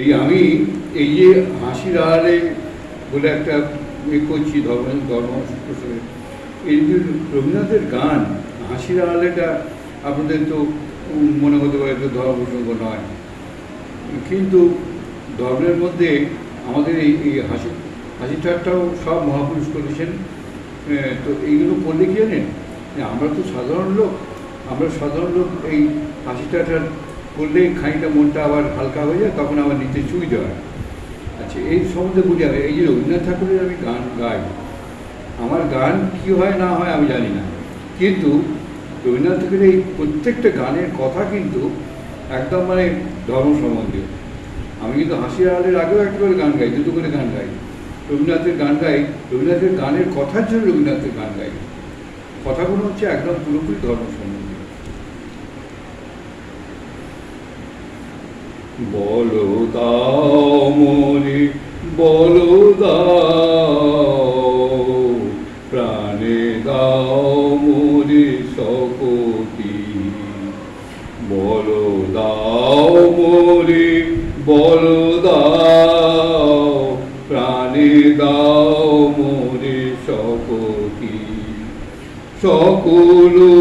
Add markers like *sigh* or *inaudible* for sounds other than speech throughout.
এই আমি এই যে হাসির আড়ালে বলে একটা ইয়ে করছি ধর্ম ধর্ম এই যে রবীন্দ্রনাথের গান, হাসির আড়ালেটা আপনাদের তো মনে হতে পারে তো ধর্ম প্রসঙ্গ নয়। কিন্তু ধর্মের মধ্যে আমাদের এই এই হাসি হাসি ঠাট্টাও সব মহাপুরুষ করেছেন। তো এইগুলো করলে কি জানেন? আমরা তো সাধারণ লোক, আমরা সাধারণ লোক এই হাসি ঠাট্টা করলে খানিকটা মনটা আবার হালকা হয়ে যায়, তখন আবার নিচে চুই দেওয়া আচ্ছা এই সম্বন্ধে বলি আমি এই যে রবীন্দ্রনাথ ঠাকুরের আমি গান গাই, আমার গান কি হয় না হয় আমি জানি না। কিন্তু রবীন্দ্রনাথ ঠাকুরের এই প্রত্যেকটা গানের কথা কিন্তু একদম মানে ধর্ম সম্বন্ধীয় আমি কিন্তু হাসি আড়ালের আগেও একটা করে গান গাই, দুটো করে গান গাই। রবীন্দ্রনাথের গান গাই, রবীন্দ্রনাথের গানের কথার জন্য রবীন্দ্রনাথের গান গাই। কথাগুলো হচ্ছে একদম পুরোপুরি ধর্ম সম্বন্ধীয় বলো দাও মনে, বলো দাও। প্রাণে দাও মনে সকতি বলো দাও মনে, বলো দাও। প্রাণে দাও মনে সকতি সকল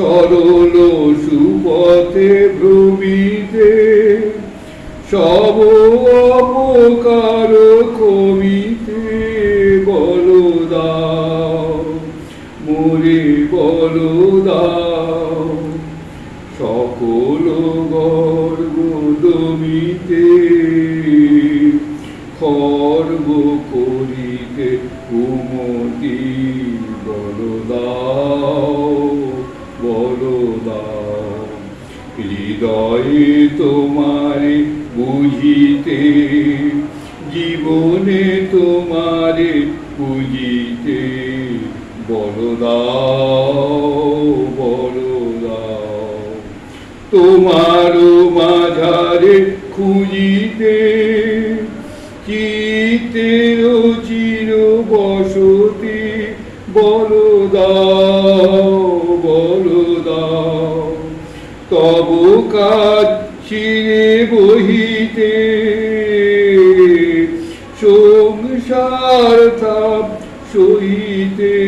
সরল সুপথে ভ্রমিতে, সব অপকার কমিতে বল দাও, মোরে দাও। সকল গর্ব খর্ব করিতে কুমতি বল দাও। বল হৃদয়ে তোমারে বুঝিতে জীবনে তোমারে বুঝিতে বল দাও বল দাও। তোমার মাঝারে খুঁজিতে চিতের চির বসতি বল দাও বল দাও। তব কাজ চিরে বহিতে। সংসার তাপ সহিতে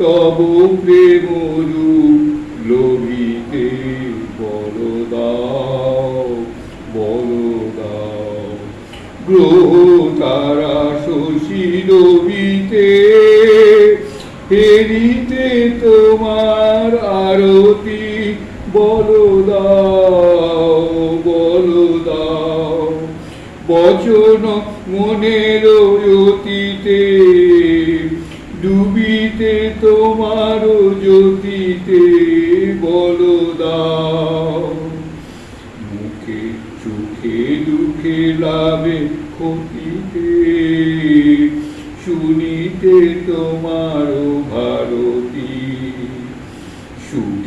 তব প্রেম রূপ লোভিতে বল দাও গ্রহ তারা শশী রবিতে হেরিতে তোমার আরতি। বল দাও বল দাও। বচন মনের অতীতে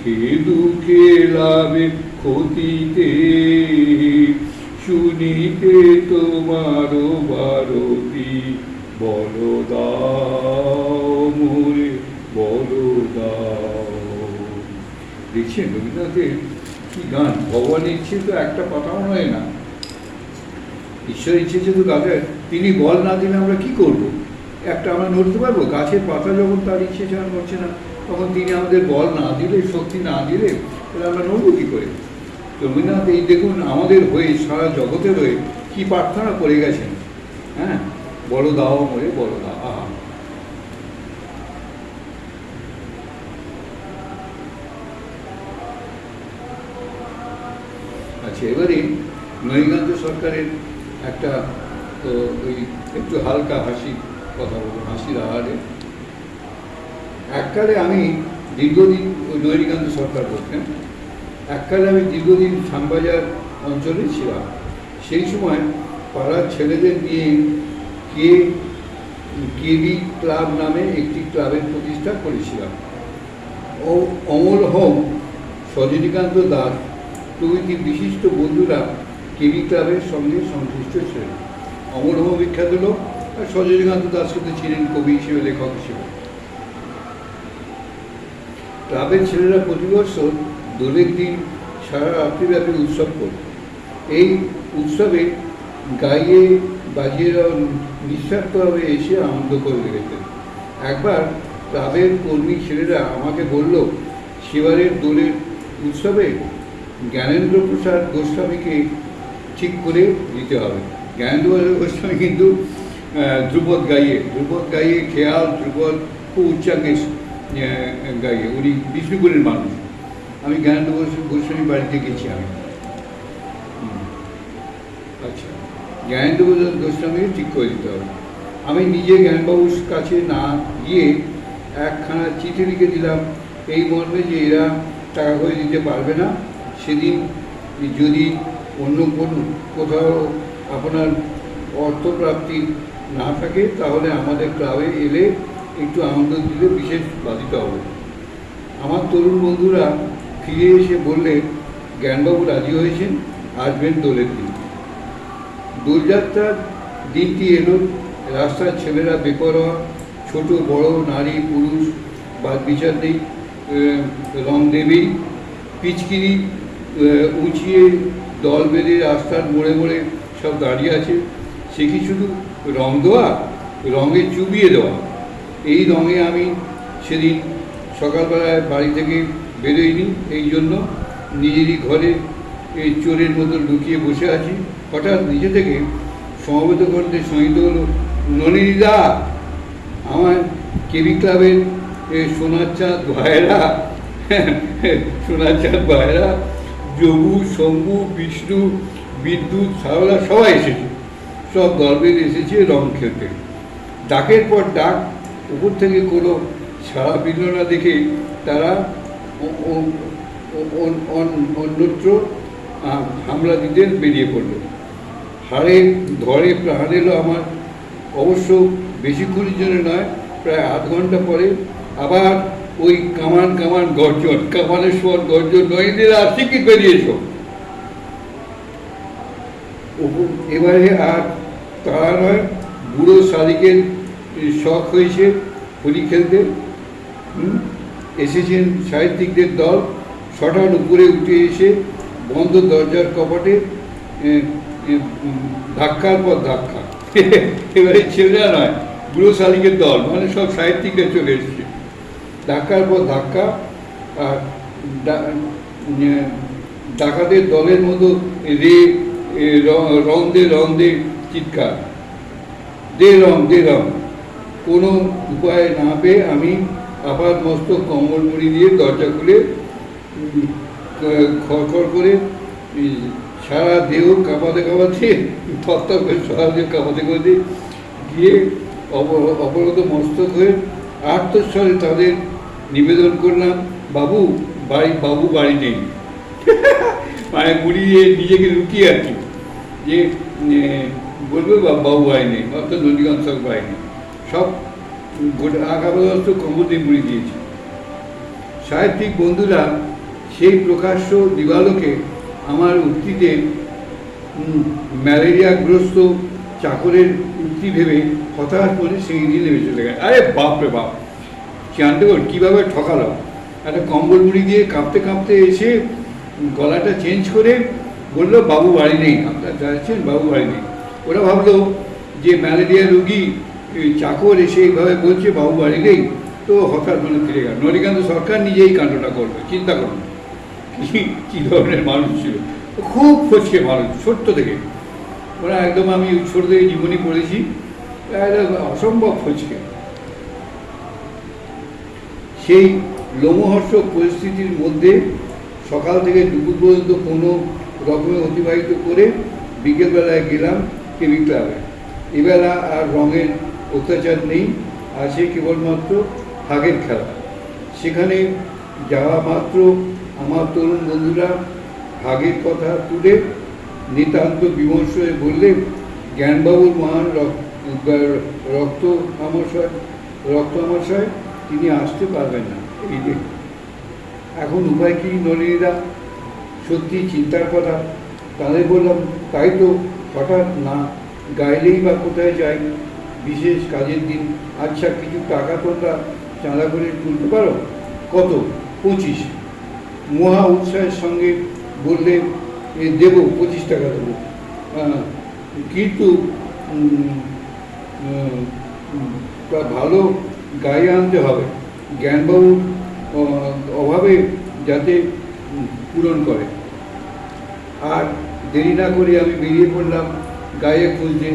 সুখে দুঃখে লাভে ক্ষতিতে, শুনিতে তোমার ভারতী বল দাও মোরে বল দেখছেন রবীন্দ্রনাথের কি গান? ভগবানের ইচ্ছে তো একটা কথাও নয় না। ঈশ্বর ইচ্ছে যেহেতু গাছের, তিনি বল না দিলে আমরা কি করব? একটা আমরা নড়তে পারব? গাছের পাতা যখন তার ইচ্ছে ছাড়া নড়ছে না তখন তিনি আমাদের বল না দিলে, শক্তি না দিলে, তাহলে আমরা নড়বো কী করে? রবীন্দ্রনাথ এই দেখুন আমাদের হয়ে, সারা জগতের হয়ে কি প্রার্থনা করে গেছেন? হ্যাঁ? বড় দাও মরে বড় দাও। আচ্ছা এবারে নৈকান্ত সরকারের একটা ওই একটু হালকা হাসি কথা বলব হাসির আহারে এককালে আমি দীর্ঘদিন ওই নৈরিকান্ত সরকার বলতেন এককালে আমি দীর্ঘদিন শ্যামবাজার অঞ্চলে ছিলাম। সেই সময় পাড়ার ছেলেদের নিয়ে কে, কেবি ক্লাব নামে একটি ক্লাবের প্রতিষ্ঠা করেছিলাম। ও, অমল হোম, সজনীকান্ত দাস প্রভৃতি বিশিষ্ট বন্ধুরা কেবি ক্লাবের সঙ্গে সংশ্লিষ্ট ছিলেন। অমল হোম বিখ্যাত লোক আর সজনীকান্ত দাস কিন্তু ছিলেন কবি হিসেবে, লেখক হিসেবে। ক্লাবের ছেলেরা প্রতি বছর দোলের দিন সারা রাত্রিব্যাপী উৎসব করত এই উৎসবে গাইয়ে বাজিয়েরা নিঃস্বার্থভাবে এসে আনন্দ করে রেখেছেন। একবার ক্লাবের কর্মী ছেলেরা আমাকে বলল সেবারের দোলের উৎসবে জ্ঞানেন্দ্র প্রসাদ গোস্বামীকে ঠিক করে দিতে হবে। জ্ঞানেন্দ্র প্রসাদ গোস্বামী কিন্তু ধ্রুপদ গাইয়ে ধ্রুপদ গাইয়ে খেয়াল, ধ্রুপদ খুব উচ্চাঙ্গে গাইয়ে, উনি বিষ্ণুপুরের মানুষ। আমি জ্ঞানেন্দ্র গোস্বামী- বাড়িতে গেছি আমি। আচ্ছা জ্ঞানেন্দ্র গোস্বামীকে ঠিক করে দিতে হবে। আমি নিজে জ্ঞানবাবুর কাছে না গিয়ে একখানা চিঠি লিখে দিলাম, এই মর্মে যে এরা টাকা করে দিতে পারবে না, সেদিন যদি অন্য কোনো কোথাও আপনার অর্থপ্রাপ্তি না থাকে, তাহলে আমাদের ক্লাবে এলে একটু আনন্দ দিলে বিশেষ বাধিত হবে। আমার তরুণ বন্ধুরা ফিরে এসে বললে, জ্ঞানবাবু রাজি হয়েছেন, আসবেন দোলের দিন। দোলযাত্রার দিনটি এলো, রাস্তার ছেলেরা বেপরোয়া, ছোট, বড়, নারী, পুরুষ বা বিচার নেই রং দেবেই পিচকিরি উঁচিয়ে দল বেঁধে রাস্তার মোড়ে মোড়ে সব দাঁড়িয়ে আছে। সে কি শুধু রং দেওয়া, রঙে চুবিয়ে দেওয়া? এই রঙে আমি সেদিন সকালবেলায় বাড়ি থেকে বেরোইনি, এই জন্য নিজেরই ঘরে এই চোরের মতো লুকিয়ে বসে আছি। হঠাৎ নিজে থেকে সমবেত করতে সংগীত হলো নলিনীদা আমার কেবি ক্লাবের সোনার চাঁদ ভাইরা সোনার চাঁদ ভাইরা যবু, শম্ভু, বিষ্ণু, বিদ্যুৎ সারলা সবাই এসেছে। সব দলবেদ এসেছে রং খেলতে। ডাকের পর ডাক উপর থেকে কোনো সারা বিল না দেখে তারা অন্যত্র হামলা দিতে বেরিয়ে পড়ল। হাড়ে, ধরে প্রাণ এলো আমার। অবশ্য বেশিক্ষণের জন্য নয়, প্রায় আধ ঘণ্টা পরে আবার ওই কামান কামান গর্জন, কামানের স্বর গর্জন নয়দিরা ঠিকই বেরিয়েছ ওপর- এবারে আর তারা নয়, বুড়ো শালিকের শখ হয়েছে হোলি খেলতে এসেছেন সাহিত্যিকদের দল। ছটার উপরে উঠে এসে বন্ধ দরজার কপাটে ধাক্কার পর ধাক্কা। *laughs* এবারে ছেলেরা নয়, বুড়ো শালিকের দল মানে সব সাহিত্যিকরা চলে এসেছে। ধাক্কার পর ধাক্কা, আর ডাকাতের দলের মতো র- রং দে রং দে চিৎকার। দে রং দে রং। কোনো উপায় না পেয়ে আমি আপাত মস্তক কম্বল মুড়ি দিয়ে দরজা খুলে খড়খড় করে সারা দেহ কাঁপাতে কাঁপাতে থরথর করে সারা দেহ কাঁপাতে কাঁপাতে গিয়ে অপ- অবরত মস্তক হয়ে আত্মস্বরে তাদের নিবেদন করলাম, বাবু, বাড়ি বাবু বাড়ি নেই। *laughs* মানে মুড়ি দিয়ে নিজেকে লুকিয়ে আর কি যে বলবে বাবু বাড়ি নেই, অর্থাৎ নদীগঞ্জ বাড়ি নেই। গোটা আগামী কম্বল মুড়ি দিয়েছি। সাহিত্যিক বন্ধুরা, সেই প্রকাশ্য দিবালোকে আমার উক্তিতে ম্যালেরিয়াগ্রস্ত চাকরের উক্তি ভেবে হতাশ করে সেই দিয়ে নেমে চলে গেল আরে বাপ রে বাপ! চান্ডগর কীভাবে ঠকালো? একটা কম্বল মুড়ি দিয়ে কাঁপতে কাঁপতে এসে গলাটা চেঞ্জ করে বলল, বাবু বাড়ি নেই। আপনার যাচ্ছেন বাবু বাড়ি নেই। ওরা ভাবলো যে ম্যালেরিয়া রুগী চাকর এসে এইভাবে বলছে বাবু বাড়ি নেই। তো হঠাৎ মনে ফিরে গেল। নরিকান্ত সরকার নিজেই কাণ্ডটা করবে, চিন্তা করুন কি ধরনের মানুষ ছিল? খুব ফচকে মানুষ, ছোট্ট থেকে। ওরা একদম আমি ছোট থেকে জীবনী পড়েছি অসম্ভব ফচকে সেই লোমহর্ষক পরিস্থিতির মধ্যে সকাল থেকে দুপুর পর্যন্ত কোনো রকমে অতিবাহিত করে বিকেলবেলায় গেলাম কেবি এবেলা আর রঙের অত্যাচার নেই আছে কেবলমাত্র হাগের খেলা। সেখানে যাওয়া মাত্র আমার তরুণ বন্ধুরা ভাগের কথা তুলে নিতান্ত বিমর্ষ হয়ে বললে জ্ঞানবাবুর মহান রক- রক্ত আমাশয় রক্ত আমাশয় তিনি আসতে পারবেন না। এই যে। এখন উপায় কি নলিনীদা? সত্যি চিন্তার কথা? তাদের বললাম, তাই তো হঠাৎ না, গাইলেই বা কোথায় যাই? বিশেষ কাজের দিন। আচ্ছা কিছু টাকা তোমরা চাঁদা করে তুলতে পারো? কত? পঁচিশ। মহা উৎসাহের সঙ্গে বললে দেবো, পঁচিশ টাকা দেবো। কিন্তু তা ভালো গায়ে আনতে হবে। জ্ঞানবাবুর অভাবে যাতে পূরণ করে। আর দেরি না করে আমি বেরিয়ে পড়লাম গায়ে খুঁজতে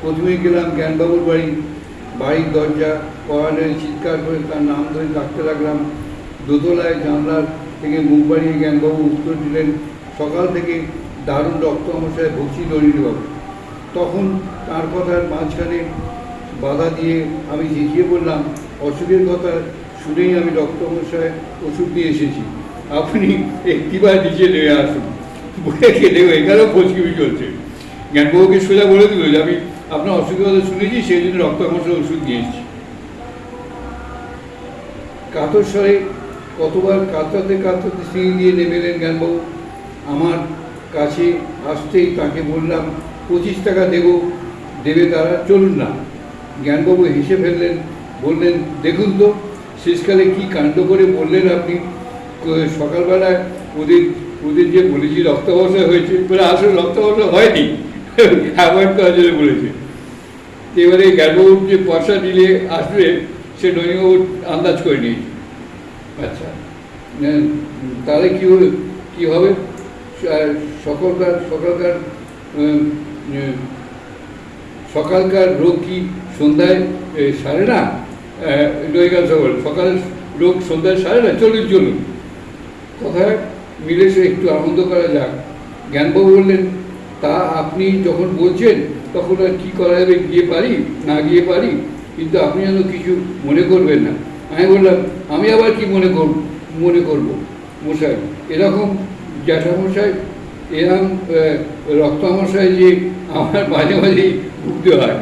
প্রথমে গেলাম জ্ঞানবাবুর বাড়ি। বাড়ির দরজা পড়ালে চিৎকার করে তার নাম ধরে ডাকতে লাগলাম। দোতলায় জানলার থেকে মুখ বাড়িয়ে জ্ঞানবাবু উত্তর দিলেন, সকাল থেকে দারুণ রক্ত আমশায় ভুগছি নলিনীবাবু তখন তার কথার মাঝখানে বাধা দিয়ে আমি চেঁচিয়ে বললাম অসুখের কথা শুনেই আমি রক্ত আমশায় ওষুধ নিয়ে এসেছি। আপনি একটিবার নিচে নেমে আসুন। বলে খেলে এখানেও ফচকিবি চলছে। জ্ঞানবাবুকে সোজা বলে দিল যে, আমি আপনার কথা শুনেছি, সেই জন্য রক্ত আমশায় ওষুধ এসেছি। কাতর স্বরে কতবার কাতরাতে কাতরাতে সিঁড়ি দিয়ে নেমে এলেন জ্ঞানবাবু। আমার কাছে আসতেই তাকে বললাম, পঁচিশ টাকা দেব। দেবে তারা, চলুন না। জ্ঞানবাবু হেসে ফেললেন, বললেন, দেখুন তো, শেষকালে কি কাণ্ড করে বললেন আপনি? সকালবেলায় ওদের ওদের যে বলেছি রক্তাবসা হয়েছে, বলে আসলে রক্তাবসা হয়নি। অ্যাভয়েড করার জন্য বলেছে। এবারে জ্ঞানবাবুর যে পয়সা দিলে আসবে, সে নৈনিবাবু আন্দাজ করে নিয়েছে। আচ্ছা তাহলে কি হবে কি হবে? সকালকার সকালকার সকালকার রোগ কি সন্ধ্যায় সারে না? নৈগাল সকাল সকাল রোগ সন্ধ্যায় সারে না? চলুন চলুন। কথায় মিলে সে একটু আনন্দ করা যাক। জ্ঞানবাবু বললেন তা আপনি যখন বলছেন, তখন আর কী করা যাবে, গিয়ে পারি, না গিয়ে পারি, কিন্তু আপনি যেন কিছু মনে করবেন না। আমি বললাম, আমি আবার কি মনে করব মনে করব, মশাই? এরকম জ্যাঠামশাই এরকম রক্তামশাই যে আমার মাঝে মাঝেই ভুগতে হয়।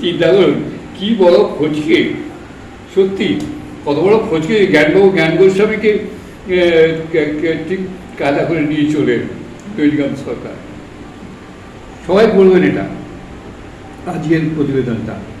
চিন্তা করুন, কি বড় ফচকে। সত্যি, কত বড় ফচকে জ্ঞানবাবু, জ্ঞান গোস্বামীকে ঠিক কাদা করে নিয়ে চলে তৈরিকান্ত সরকার। সবাই বলবেন এটা। আজকের প্রতিবেদনটা।